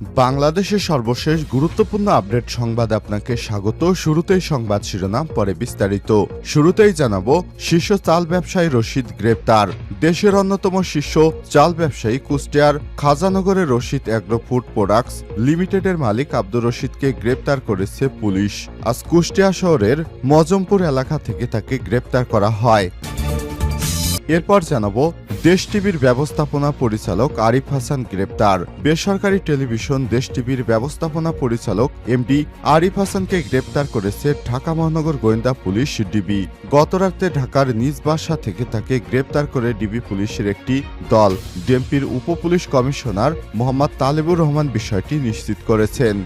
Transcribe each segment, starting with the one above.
বাংলাদেশের সর্বশেষ গুরুত্বপূর্ণ আপডেট সংবাদ আপনাকে স্বাগত। শুরুতেই সংবাদ শিরোনাম, পরে বিস্তারিত। শুরুতেই জানাব, শীর্ষ চাল ব্যবসায়ী রশিদ গ্রেপ্তার। দেশের অন্যতম শীর্ষ চাল ব্যবসায়ী কুষ্টিয়ার খাজানগরের রশিদ অ্যাগ্রো ফুড প্রোডাক্টস লিমিটেডের মালিক আব্দুর রশিদকে গ্রেপ্তার করেছে পুলিশ। আজ কুষ্টিয়া শহরের মজমপুর এলাকা থেকে তাকে গ্রেপ্তার করা হয়। এরপর জানাব দেশ টিভির ব্যবস্থাপনা পরিচালক আরিফ হাসান গ্রেপ্তার। বেসরকারি টেলিভিশন দেশ টিভির ব্যবস্থাপনা পরিচালক এমডি আরিফ হাসানকে গ্রেপ্তার করেছে ঢাকা মহানগর গোয়েন্দা পুলিশ ডিবি। গতরাতে ঢাকার নিজ বাসা থেকে তাকে গ্রেপ্তার করে ডিবি পুলিশের একটি দল। ডিএমপির উপপুলিশ কমিশনার মোহাম্মদ তালেবুর রহমান বিষয়টি নিশ্চিত করেছেন।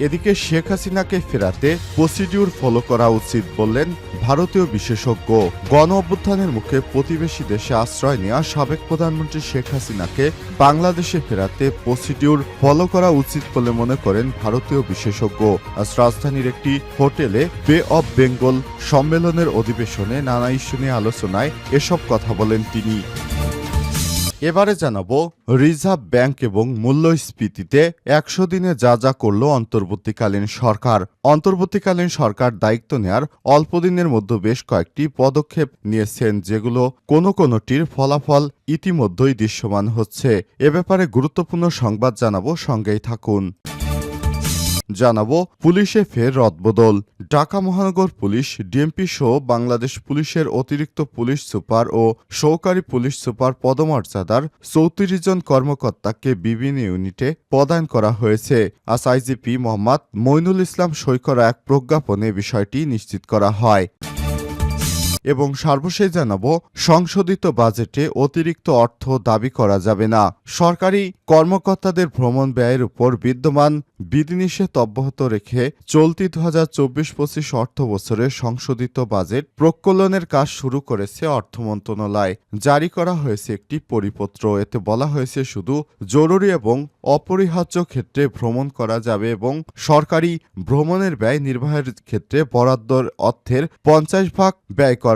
এদিকে শেখ হাসিনাকে ফেরাতে প্রসিডিউর ফলো করা উচিত বললেন ভারতীয় বিশেষজ্ঞ। গণ অভ্যুত্থানের মুখে প্রতিবেশী দেশে আশ্রয় নেওয়া সাবেক প্রধানমন্ত্রী শেখ হাসিনাকে বাংলাদেশে ফেরাতে প্রসিডিউর ফলো করা উচিত বলে মনে করেন ভারতীয় বিশেষজ্ঞ। আজ রাজধানীর একটি হোটেলে বে অব বেঙ্গল সম্মেলনের অধিবেশনে নানা ইস্যু নিয়ে আলোচনায় এসব কথা বলেন তিনি। এবারে জানাব রিজার্ভ ব্যাংক এবং মূল্যস্ফীতিতে একশো দিনে যা যা করল অন্তর্বর্তীকালীন সরকার। অন্তর্বর্তীকালীন সরকার দায়িত্ব নেয়ার অল্প দিনের মধ্যে বেশ কয়েকটি পদক্ষেপ নিয়েছেন, যেগুলো কোনো কোনোটির ফলাফল ইতিমধ্যেই দৃশ্যমান হচ্ছে। এ ব্যাপারে গুরুত্বপূর্ণ সংবাদ জানাব, সঙ্গেই থাকুন। জানাব পুলিশে ফের রদবদল। ঢাকা মহানগর পুলিশ, ডিএমপি সহ বাংলাদেশ পুলিশের অতিরিক্ত পুলিশ সুপার ও সহকারী পুলিশ সুপার পদমর্যাদার চৌত্রিশ জন কর্মকর্তাকে বিভিন্ন ইউনিটে পদায়ন করা হয়েছে। আস আইজিপি মোহাম্মদ মইনুল ইসলাম সই করা এক প্রজ্ঞাপনে বিষয়টি নিশ্চিত করা হয়। এবং সর্বশেষ জানাব, সংশোধিত বাজেটে অতিরিক্ত অর্থ দাবি করা যাবে না। সরকারি কর্মকর্তাদের ভ্রমণ ব্যয়ের উপর বিদ্যমান বিধিনিষেধ অব্যাহত রেখে চলতি দু হাজার চব্বিশ পঁচিশ অর্থ বছরের সংশোধিত বাজেট প্রকলনের কাজ শুরু করেছে অর্থ মন্ত্রণালয়। জারি করা হয়েছে একটি পরিপত্র। এতে বলা হয়েছে, শুধু জরুরি এবং অপরিহার্য ক্ষেত্রে ভ্রমণ করা যাবে এবং সরকারি ভ্রমণের ব্যয় নির্বাহের ক্ষেত্রে বরাদ্দর অর্থের পঞ্চাশ ভাগ ব্যয় করা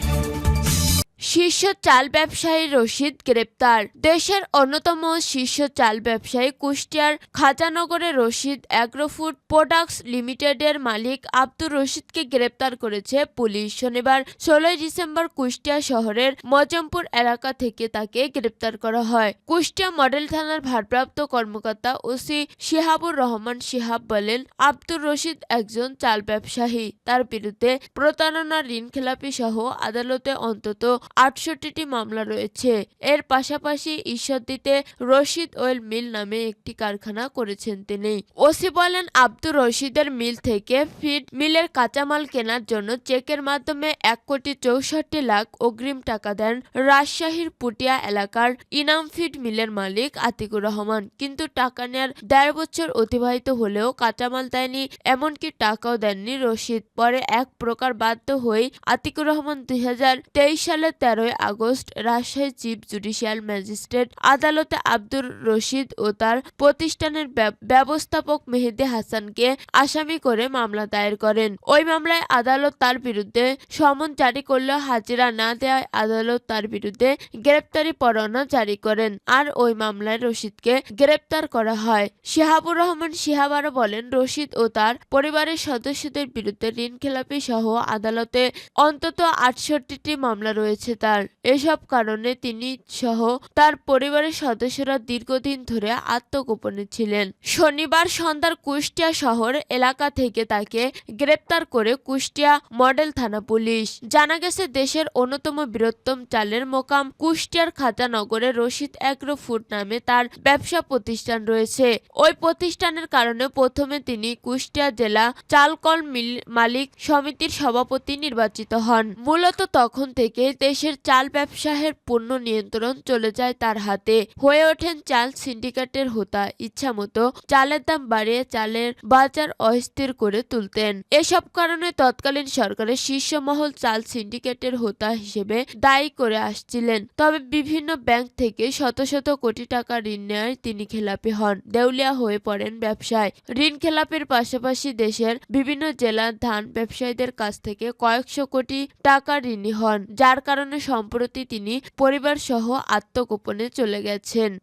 শীর্ষ চাল ব্যবসায়ী রশিদ গ্রেপ্তার। দেশের অন্যতম শীর্ষ চাল ব্যবসায়ী কুষ্টিয়ার খাজানগরের রশিদ অ্যাগ্রোফুড প্রোডাক্টস লিমিটেডের মালিক আব্দুর রশিদকে গ্রেপ্তার করেছে পুলিশ। শনিবার ষোলোই ডিসেম্বর কুষ্টিয়া শহরের মজমপুর এলাকা থেকে তাকে গ্রেপ্তার করা হয়। কুষ্টিয়া মডেল থানার ভারপ্রাপ্ত কর্মকর্তা ওসি শিহাবুর রহমান শিহাব বলেন, আব্দুর রশিদ একজন চাল ব্যবসায়ী। তার বিরুদ্ধে প্রতারণা ঋণ খেলাপি সহ আদালতে অন্তত আটষট্টিটি মামলা রয়েছে। এর পাশাপাশি ঈশ্বরদীতে রশিদ ওয়েল মিল নামে একটি কারখানা করেছেন তিনি। ওসি বলেন, আব্দুর রশিদের মিল থেকে ফিড মিলের কাঁচামাল কেনার জন্য চেকের মাধ্যমে এক কোটি চৌষট্টি লাখ অগ্রিম টাকা দেন রাজশাহীর পুটিয়া এলাকার ইনাম ফিড মিলের মালিক আতিকুর রহমান। কিন্তু টাকা নেয়ার দেড় বছর অতিবাহিত হলেও কাঁচামাল দেয়নি, এমনকি টাকাও দেননি রশিদ। পরে এক প্রকার বাধ্য হয়ে আতিকুর রহমান দুই সালের তেরোই August Rajshahi chief judicial magistrate আদালতে আব্দুর রশিদ ও তার প্রতিষ্ঠানের ব্যব- ব্যবস্থাপক মেহেদি হাসানকে আসামি করে মামলা দায়ের করেন। ওই মামলায় আদালত তার বিরুদ্ধে সমন জারি করলেও হাজিরা না দেওয়ায় আদালত তার বিরুদ্ধে গ্রেপ্তারি পরোয়ানা জারি করেন আর ওই মামলায় রশিদকে গ্রেপ্তার করা হয়। শিহাবুর রহমান শিহাব আরও বলেন, রশিদ ও তার পরিবারের সদস্যদের বিরুদ্ধে ঋণ খেলাপি সহ আদালতে অন্তত আটষট্টিটি মামলা রয়েছে। তার। এসব কারণে তিনি সহ তার পরিবারের সদস্যরা দীর্ঘদিন ধরে আত্মগোপনে ছিলেন। শনিবার সন্ধ্যার কুষ্টিয়া শহর এলাকা থেকে তাকে গ্রেপ্তার করে কুষ্টিয়া মডেল থানা পুলিশ। জানা গেছে, দেশের অন্যতম বৃহত্তম চালের মোকাম কুষ্টিয়ার খাজানগরে রশিদ অ্যাগ্রো ফুড নামে তার ব্যবসা প্রতিষ্ঠান রয়েছে। ওই প্রতিষ্ঠানের কারণে প্রথমে তিনি কুষ্টিয়া জেলা চালকল মিল মালিক সমিতির সভাপতি নির্বাচিত হন। মূলত তখন থেকে দেশে দেশের চাল ব্যবসায়ের পূর্ণ নিয়ন্ত্রণ চলে যায় তার হাতে। হয়ে ওঠেন চাল সিন্ডিকেটের হোতা। ইচ্ছামতো চালের দাম বাড়িয়ে চালের বাজার অস্থির করে তুলতেন। এসব কারণে তৎকালীন সরকারের শীর্ষ মহল চাল সিন্ডিকেটের হোতা হিসেবে দায়ী করে আসছিলেন। তবে বিভিন্ন ব্যাংক থেকে শত শত কোটি টাকা ঋণ নেয় তিনি খেলাপি হন। দেউলিয়া হয়ে পড়েন ব্যবসায়। ঋণ খেলাপের পাশাপাশি দেশের বিভিন্ন জেলার ধান ব্যবসায়ীদের কাছ থেকে কয়েকশো কোটি টাকা ঋণী হন, যার কারণে সম্প্রতি তিনি পরিবারসহ আত্মগোপনে চলে গেছেন।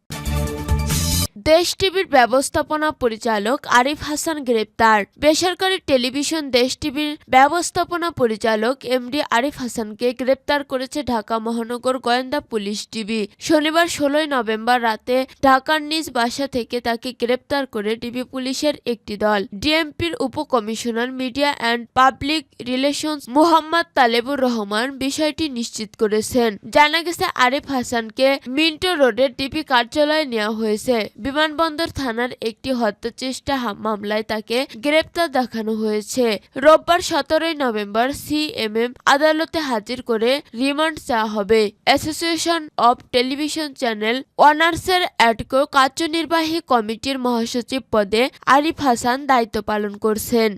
দেশ টিভির ব্যবস্থাপনা পরিচালক আরিফ হাসান গ্রেপ্তার। বেসরকারি টেলিভিশন দেশ টিভির ব্যবস্থাপনা পরিচালক এমডি আরিফ হাসানকে গ্রেপ্তার করেছে ঢাকা মহানগর গোয়েন্দা পুলিশ টিভি। শনিবার ষোলোই নভেম্বর রাতে ঢাকার নিজ বাসা থেকে তাকে গ্রেপ্তার করে ডিবি পুলিশের একটি দল। ডিএমপির উপকমিশনার media and public relations Muhammad Talebur Rahman বিষয়টি নিশ্চিত করেছেন। জানা গেছে, আরিফ হাসানকে মিন্টো রোডের ডিবি কার্যালয়ে নেওয়া হয়েছে। বিমানবন্দর থানার একটি হত্যাচেষ্টা চেষ্টা মামলায় তাকে গ্রেপ্তার দেখানো হয়েছে। রোববার সতেরোই নভেম্বর সিএমএম আদালতে হাজির করে রিমান্ড চাওয়া হবে। অ্যাসোসিয়েশন অব টেলিভিশন চ্যানেল অনার্সের অ্যাডকো কার্যনির্বাহী কমিটির মহাসচিব পদে আরিফ হাসান দায়িত্ব পালন করছেন।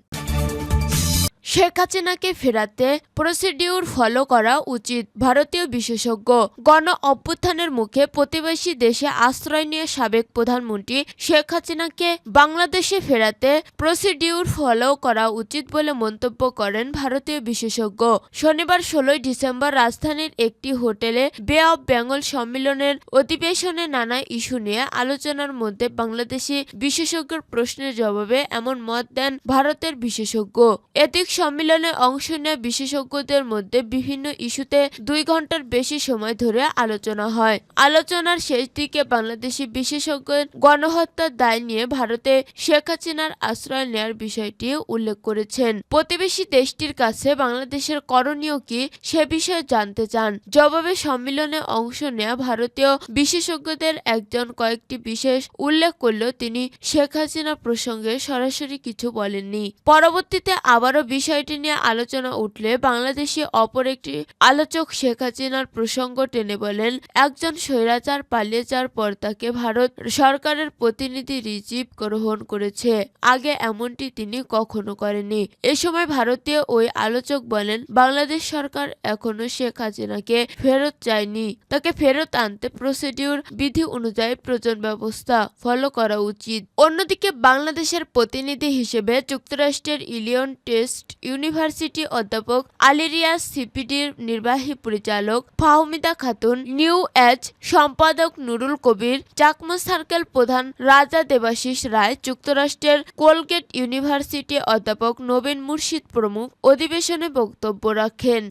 শেখ হাসিনাকে ফেরাতে প্রসিডিউর ফলো করা উচিত, ভারতীয় বিশেষজ্ঞ। গণ অভ্যুত্থানের মুখে প্রতিবেশী দেশে আশ্রয় নিয়ে সাবেক প্রধানমন্ত্রী শেখ হাসিনাকে বাংলাদেশে ফেরাতে প্রসিডিউর ফলো করা উচিত বলে মন্তব্য করেন ভারতীয় বিশেষজ্ঞ। শনিবার ষোলোই ডিসেম্বর রাজধানীর একটি হোটেলে বে অব বেঙ্গল সম্মেলনের অধিবেশনে নানা ইস্যু নিয়ে আলোচনার মধ্যে বাংলাদেশি বিশেষজ্ঞের প্রশ্নের জবাবে এমন মত দেন ভারতের বিশেষজ্ঞ। এদিক সম্মেলনে অংশ নেয় বিশেষজ্ঞদের মধ্যে বিভিন্ন ইস্যুতে দুই ঘণ্টার বেশি সময় ধরে আলোচনা হয়। আলোচনার শেষ দিকে বাংলাদেশি বিশেষজ্ঞের গণহত্যার দায় নিয়ে ভারতে শেখ হাসিনার আশ্রয় নেয়ার বিষয়টি উল্লেখ করেছেন। প্রতিবেশী দেশটির কাছে বাংলাদেশের করণীয় কি সে বিষয়ে জানতে চান। জবাবে সম্মেলনে অংশ নেয়া ভারতীয় বিশেষজ্ঞদের একজন কয়েকটি বিশেষ উল্লেখ করলেও তিনি শেখ হাসিনা প্রসঙ্গে সরাসরি কিছু বলেননি। পরবর্তীতে আবারও বিষয়টি নিয়ে আলোচনা উঠলে বাংলাদেশি অপর একটি আলোচক শেখ হাসিনার প্রসঙ্গ টেনে বলেন, একজন স্বৈরাচার পালিয়ে যাওয়ার পর তাকে ভারত সরকারের প্রতিনিধি রিজিভ গ্রহণ করেছে। আগে এমনটি তিনি কখনো করেনি এ সময় ভারতীয় ওই আলোচক বলেন, বাংলাদেশ সরকার এখনও শেখ হাসিনাকে ফেরত চায়নি। তাকে ফেরত আনতে প্রসিডিউর বিধি অনুযায়ী প্রয়োজন ব্যবস্থা ফলো করা উচিত। অন্যদিকে বাংলাদেশের প্রতিনিধি হিসেবে যুক্তরাষ্ট্রের ইলিয়ন টেস্ট ইউনিভার্সিটি অধ্যাপক আলেরিয়া সিপিডির নির্বাহী পরিচালক ফাহমিদা খাতুন, নিউ এজ সম্পাদক নুরুল কবির, চাকমা সার্কেল প্রধান রাজা দেবাশিস রায়, যুক্তরাষ্ট্রের কোলগেট ইউনিভার্সিটি অধ্যাপক নবীন মুর্শিদ প্রমুখ অধিবেশনে বক্তব্য রাখেন।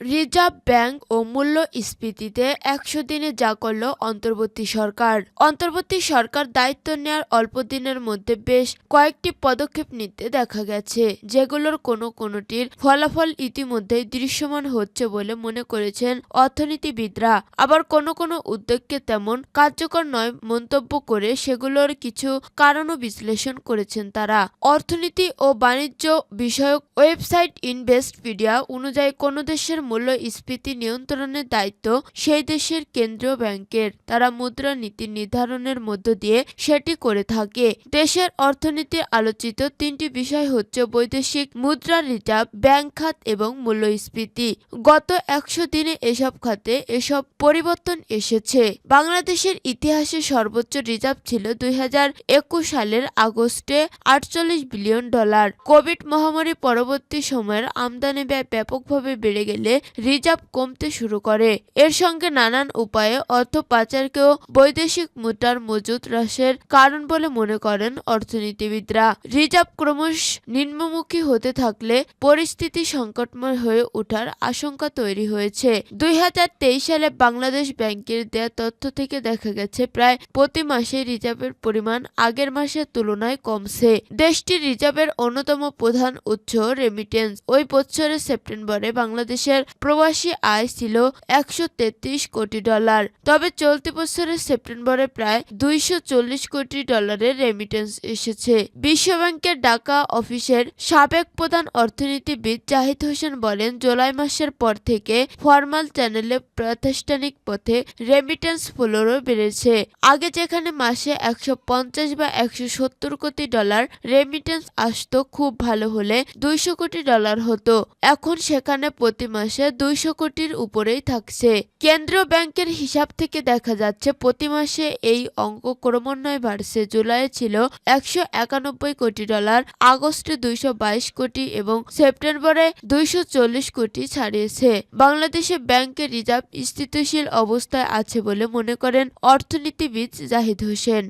রিজার্ভ ব্যাংক ও মূল্যস্ফীতিতে একশো দিনে যা করল অন্তর্বর্তী সরকার। অন্তর্বর্তী সরকার দায়িত্ব নেওয়ার অল্প দিনের মধ্যে বেশ কয়েকটি পদক্ষেপ নিতে দেখা গেছে, যেগুলোর কোনো কোনোটির ফলাফল ইতিমধ্যেই দৃশ্যমান হচ্ছে বলে মনে করেছেন অর্থনীতিবিদরা। আবার কোনো কোনো উদ্যোগকে তেমন কার্যকর নয় মন্তব্য করে সেগুলোর কিছু কারণও বিশ্লেষণ করেছেন তারা। অর্থনীতি ও বাণিজ্য বিষয়ক ওয়েবসাইট ইনভেস্টপিডিয়া অনুযায়ী কোনো দেশের মূল্যস্ফীতি নিয়ন্ত্রণের দায়িত্ব সেই দেশের কেন্দ্রীয় ব্যাংকের। তারা মুদ্রা নীতি নির্ধারণের মধ্য দিয়ে সেটি করে থাকে। দেশের অর্থনীতি আলোচিত তিনটি বিষয় হচ্ছে বৈদেশিক মুদ্রা রিজার্ভ, ব্যাংক খাত এবং মূল্যস্ফীতি গত একশো দিনে এসব খাতে এসব পরিবর্তন এসেছে। বাংলাদেশের ইতিহাসে সর্বোচ্চ রিজার্ভ ছিল দুই হাজার একুশ সালের আগস্টে আটচল্লিশ বিলিয়ন ডলার। কোভিড মহামারী পরবর্তী সময়ের আমদানি ব্যয় ব্যাপকভাবে বেড়ে গেলে রিজার্ভ কমতে শুরু করে। এর সঙ্গে নানান উপায়ে অর্থ পাচারকেও বৈদেশিক মুদ্রার মজুদ হ্রাসের কারণ বলে মনে করেন অর্থনীতিবিদরা। রিজার্ভ ক্রমশ নিম্নমুখী হতে থাকলে পরিস্থিতি সংকটময় হয়ে ওঠার আশঙ্কা তৈরি হয়েছে। দুই হাজার তেইশ সালে বাংলাদেশ ব্যাংকের দেয়া তথ্য থেকে দেখা গেছে, প্রায় প্রতি মাসে রিজার্ভের পরিমাণ আগের মাসের তুলনায় কমছে। দেশটির রিজার্ভের অন্যতম প্রধান উৎস রেমিটেন্স। ওই বছরের সেপ্টেম্বরে বাংলাদেশের প্রবাসী আয় ছিল একশো তেত্রিশ কোটি ডলার। তবে চলতি বছরের সেপ্টেম্বরে প্রায় দুইশো চল্লিশ কোটি ডলারের রেমিটেন্স এসেছে। বিশ্বব্যাংকের ঢাকা অফিসের সাবেক প্রধান অর্থনীতিবিদ জাহিদ হোসেন বলেন, জুলাই মাসের পর থেকে ফরমাল চ্যানেলে প্রাতিষ্ঠানিক পথে রেমিটেন্স ফ্লোরও বেড়েছে। আগে যেখানে মাসে একশো পঞ্চাশ বা একশো সত্তর কোটি ডলার রেমিটেন্স আসতো, খুব ভালো হলে দুইশো কোটি ডলার হতো। এখন সেখানে প্রতি মাসে দুইশো কোটির উপরেই থাকছে। কেন্দ্রীয় ব্যাংকের হিসাব থেকে দেখা যাচ্ছে, প্রতি মাসে এই অঙ্ক ক্রমান্বয়ে বাড়ছে। জুলাই ছিল একশো একানব্বই কোটি ডলার, আগস্টে দুইশো বাইশ কোটি এবং সেপ্টেম্বরে দুইশো চল্লিশ কোটি ছাড়িয়েছে। বাংলাদেশে ব্যাংকের রিজার্ভ স্থিতিশীল অবস্থায় আছে বলে মনে করেন অর্থনীতিবিদ জাহিদ হোসেন।